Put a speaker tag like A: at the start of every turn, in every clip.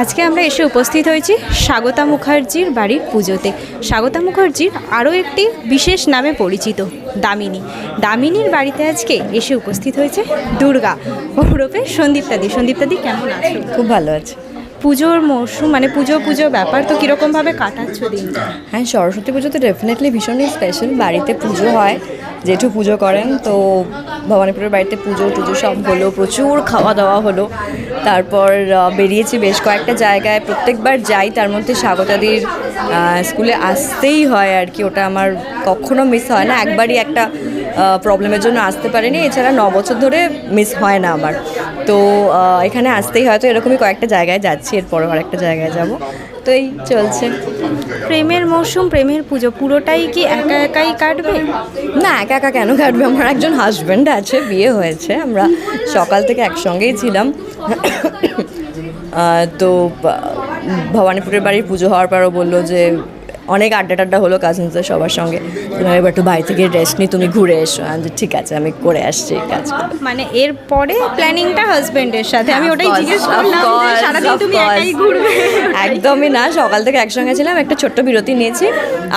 A: আজকে আমরা এসে উপস্থিত হয়েছি স্বাগতা মুখার্জির বাড়ির পুজোতে। স্বাগতা মুখার্জির আরও একটি বিশেষ নামে পরিচিত দামিনী। দামিনীর বাড়িতে আজকে এসে উপস্থিত হয়েছে দুর্গা। ওরফে সন্দীপ্তাদি সন্দীপ্তাদি কেমন আছো?
B: খুব ভালো আছে।
A: পুজোর মরশুম মানে পুজো পুজো ব্যাপার তো কীরকমভাবে কাটাচ্ছ দিন
B: হ্যাঁ সরস্বতী পুজো তো ডেফিনেটলি ভীষণই স্পেশাল বাড়িতে পুজো হয়। জেঠু পুজো করেন, তো ভবানীপুরের বাড়িতে পুজো টুজো সব হলো, প্রচুর খাওয়া দাওয়া হলো। তারপর বেরিয়েছি বেশ কয়েকটা জায়গায়, প্রত্যেকবার যাই, তার মধ্যে স্বাগতাদির স্কুলে আসতেই হয় আর কি, ওটা আমার কখনো মিস হয় না, একবারই একটা প্রবলেমের জন্য আসতে পারিনি, এছাড়া ন বছর ধরে মিস হয় না আমার। তো এখানে আসতেই হয়তো এরকমই কয়েকটা জায়গায় যাচ্ছি, এরপরও আরেকটা জায়গায় যাব। এই চলছে।
A: প্রেমের মৌসুম, প্রেমের পুজো, পুরোটাই কি একা একাই কাটবে?
B: না, একা একা কেন কাটবে? আমার একজন হাজব্যান্ড আছে, বিয়ে হয়েছে, আমরা সকাল থেকে একসঙ্গেই ছিলাম। তো ভবানীপুরের বাড়ির পুজো হওয়ার পরও বলল যে অনেক আড্ডা টাড্ডা হলো কাজিনসদের সবার সঙ্গে। তুমি এবার একটু বাড়ি থেকে রেস্ট নিয়ে তুমি ঘুরে এসো। আমি ঠিক আছে আমি করে আসছি কাজগুলো
A: মানে এর পরে প্ল্যানিংটা হাজবেন্ডের সাথে। আমি ওটাই জিজ্ঞেস করলাম সারাদিন তুমি একাই ঘুরবে?
B: একদমই না সকাল থেকে একসঙ্গে ছিলাম একটা ছোট্ট বিরতি নিয়েছি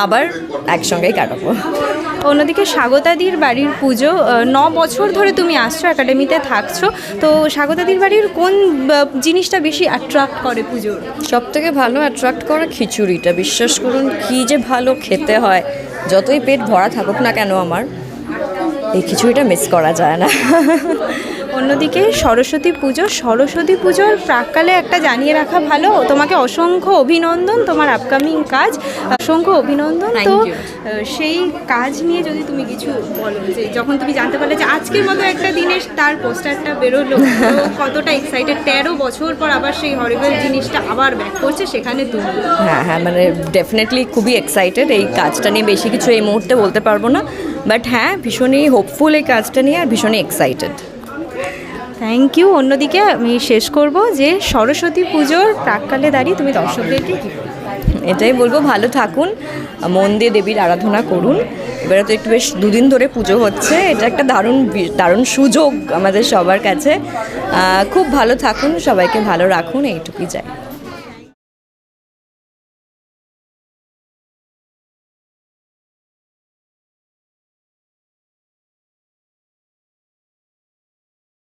B: আবার একসঙ্গেই কাটাবো।
A: অন্যদিকে স্বাগতাদির বাড়ির পুজো ন বছর ধরে তুমি আসছো একাডেমিতে থাকছো। তো স্বাগতাদির বাড়ির কোন জিনিসটা বেশি অ্যাট্রাক্ট করে পুজোর?
B: সব থেকে ভালো অ্যাট্রাক্ট করে খিচুড়িটা। বিশ্বাস করুন কি যে ভালো খেতে হয়, যতই পেট ভরা থাকুক না কেন আমার, এই খিচুড়িটা মিস করা যায় না।
A: অন্যদিকে সরস্বতী পুজো সরস্বতী পুজোর প্রাককালে একটা জানিয়ে রাখা ভালো তোমাকে অসংখ্য অভিনন্দন তোমার আপকামিং কাজ। অসংখ্য অভিনন্দন। তো সেই কাজ নিয়ে যদি তুমি কিছু বলো যে যখন তুমি জানতে পারলে যে আজকের মতো একটা দিনে তার পোস্টারটা বেরোলো কতটা এক্সাইটেড তেরো বছর পর আবার সেই হরিবেল জিনিসটা আবার ব্যাক করছে সেখানে তুমি?
B: হ্যাঁ হ্যাঁ মানে ডেফিনেটলি খুবই এক্সাইটেড এই কাজটা নিয়ে বেশি কিছু এই মুহূর্তে বলতে পারব না বাট হ্যাঁ ভীষণই হোপফুল এই কাজটা নিয়ে আর ভীষণই এক্সাইটেড
A: থ্যাংক ইউ অন্যদিকে আমি শেষ করব যে সরস্বতী পুজোর প্রাককালে দাঁড়িয়ে তুমি দর্শকদেরকে
B: এটাই বলব, ভালো থাকুন, মন দিয়ে দেবীর আরাধনা করুন। এবারে তো একটু বেশ দুদিন ধরে পুজো হচ্ছে, এটা একটা দারুণ দারুণ সুযোগ আমাদের সবার কাছে। খুব ভালো থাকুন, সবাইকে ভালো রাখুন, এইটুকুই চাই।